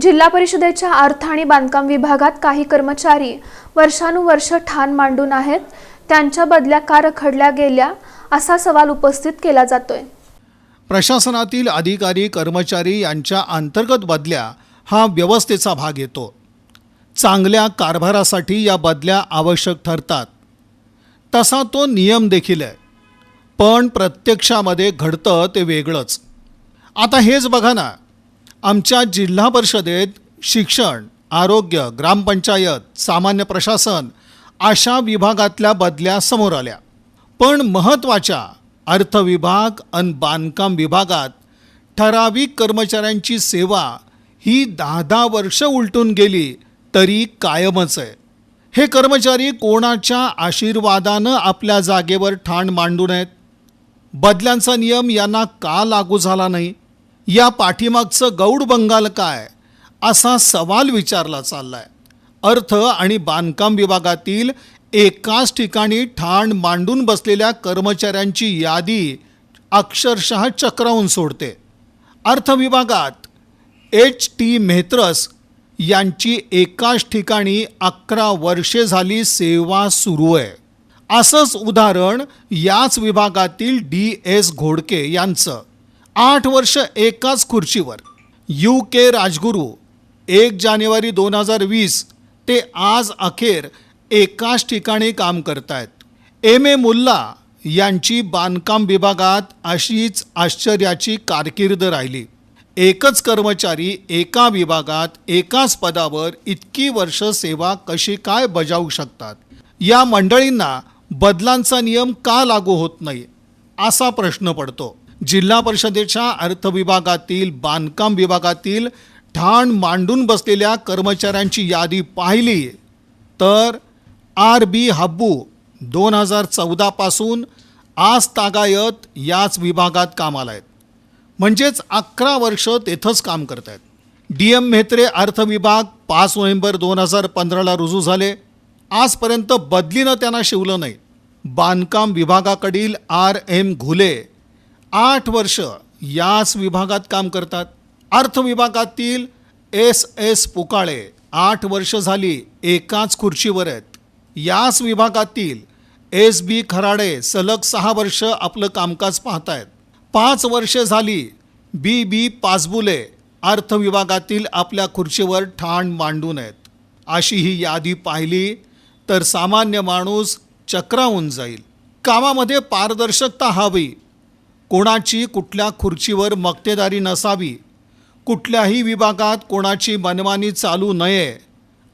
जिल्हा परिषदेच्या अर्थ आणि बांधकाम विभागात काही कर्मचारी वर्षानुवर्ष ठाण मांडून आहेत. त्यांच्या बदल्या का रखडल्या गेल्या असा सवाल उपस्थित केला जातोय. प्रशासनातील अधिकारी कर्मचारी यांच्या अंतर्गत बदल्या हा व्यवस्थेचा भाग येतो. चांगल्या कारभारासाठी या बदल्या आवश्यक ठरतात. तसा तो नियम देखील आहे. पण प्रत्यक्षामध्ये घडतं ते वेगळंच. आता हेच बघा ना आमच्या जिल्हा परिषदेत शिक्षण आरोग्य ग्रामपंचायत सामान्य प्रशासन अशा विभागातल्या बदल्या समोर आल्या. पण महत्त्वाच्या अर्थविभाग आणि बांधकाम विभागात ठराविक कर्मचाऱ्यांची सेवा ही दहा दहा वर्ष उलटून गेली तरी कायमच आहे. हे कर्मचारी कोणाच्या आशीर्वादानं आपल्या जागेवर ठाण मांडू नयेत? बदल्यांचा नियम यांना का लागू झाला नाही? या पाठीमागचं गौड बंगाल काय? असा सवाल विचारला चाललाय. अर्थ आणि बांधकाम विभागातील एकाच ठिकाणी ठाण मांडून बसलेल्या कर्मचाऱ्यांची यादी अक्षरशः चक्रावून सोडते. अर्थ विभागात एच टी मेहत्रस यांची एकाच ठिकाणी अकरा वर्षे झाली सेवा सुरू आहे. असंच उदाहरण याच विभागातील डी एस घोडके यांचं. आठ वर्ष एकाच खुर्चीवर. यू के राजगुरू एक जानेवारी दोन हजार वीस ते आज अखेर एकाच ठिकाणी काम करतायत. एम ए मुल्ला यांची बांधकाम विभागात अशीच आश्चर्याची कारकीर्द राहिली. एकच कर्मचारी एका विभागात एकाच पदावर इतकी वर्ष सेवा कशी काय बजावू शकतात? या मंडळींना बदलांचा नियम का लागू होत नाही? असा प्रश्न पडतो. जिल्हा परिषदेच्या अर्थ विभागातील बांधकाम विभागातील ठाण मांडून बसलेल्या कर्मचाऱ्यांची यादी पाहिली. तर आर बी हब्बू दोन हजार चौदापासून आज तागायत याच विभागात कामाला आहेत. म्हणजेच अकरा वर्ष तेथंच काम करत आहेत. डी एम मेहत्रे अर्थ विभाग पाच नोव्हेंबर दोन हजार पंधराला रुजू झाले. आजपर्यंत बदलीनं त्यांना शिवलं नाही. बांधकाम विभागाकडील आर एम घुले आठ वर्ष याच विभागात काम करतात. अर्थ विभागातील एस एस पुकाळे आठ वर्ष झाली एकाच खुर्चीवर आहेत. याच विभागातील एस बी खराडे सलग सहा वर्ष आपलं कामकाज पाहत आहेत पाच वर्षे झाली बी बी पासबुले अर्थ विभागातील आपल्या खुर्चीवर ठाण मांडून आहेत. अशी ही यादी पाहिली तर सामान्य माणूस चक्रावून जाईल. कामामध्ये पारदर्शकता हवी. कोणाची कुठल्या खुर्चीवर मक्तेदारी नसावी? कुठल्याही विभागात कोणाची मनमानी चालू नये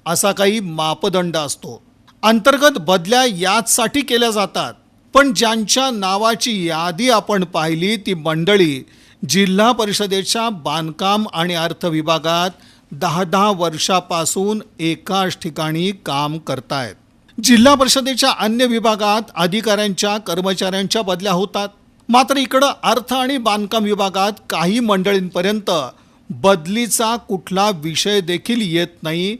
असा काही मापदंड असतो. अंतर्गत बदल्या याचसाठी केल्या जातात. पण ज्यांच्या नावाची यादी आपण पाहिली ती मंडळी जिल्हा परिषदेच्या बांधकाम आणि अर्थ विभागात दहा दहा वर्षापासून एकाच ठिकाणी काम करतायत. जिल्हा परिषदेच्या अन्य विभागात अधिकाऱ्यांच्या कर्मचाऱ्यांच्या बदल्या होतात. मात्र इकडं अर्थ आणि बांधकाम विभागात काही मंडळींपर्यंत बदलीचा कुठला विषय देखील येत नाही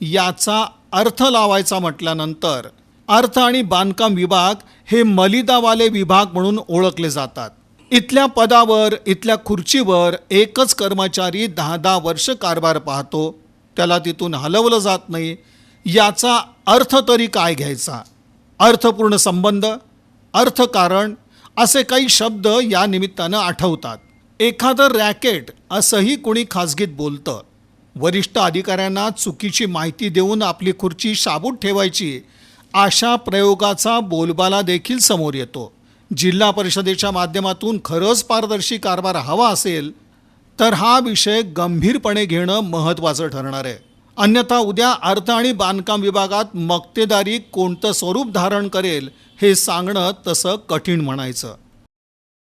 याचा अर्थ लावायचा म्हटल्यानंतर अर्थ आणि बांधकाम विभाग हे मलिदावाले विभाग म्हणून ओळखले जातात. इथल्या पदावर इथल्या खुर्चीवर एकच कर्मचारी दहा दहा वर्ष कारभार पाहतो. त्याला तिथून हलवलं जात नाही. याचा अर्थ तरी काय घ्यायचा? अर्थपूर्ण संबंध अर्थकारण असे काही शब्द या निमित्तानं आठवतात. एखादं रॅकेट असंही कोणी खाजगीत बोलतं. वरिष्ठ अधिकाऱ्यांना चुकीची माहिती देऊन आपली खुर्ची शाबूत ठेवायची अशा प्रयोगाचा बोलबाला देखील समोर येतो. जिल्हा परिषदेच्या माध्यमातून खरंच पारदर्शी कारभार हवा असेल तर हा विषय गंभीरपणे घेणं महत्त्वाचं ठरणार आहे. अन्यथा उद्या अर्थ आणि बांधकाम विभागात मक्तेदारी कोणतं स्वरूप धारण करेल हे सांगणं तसं कठीण म्हणायचं.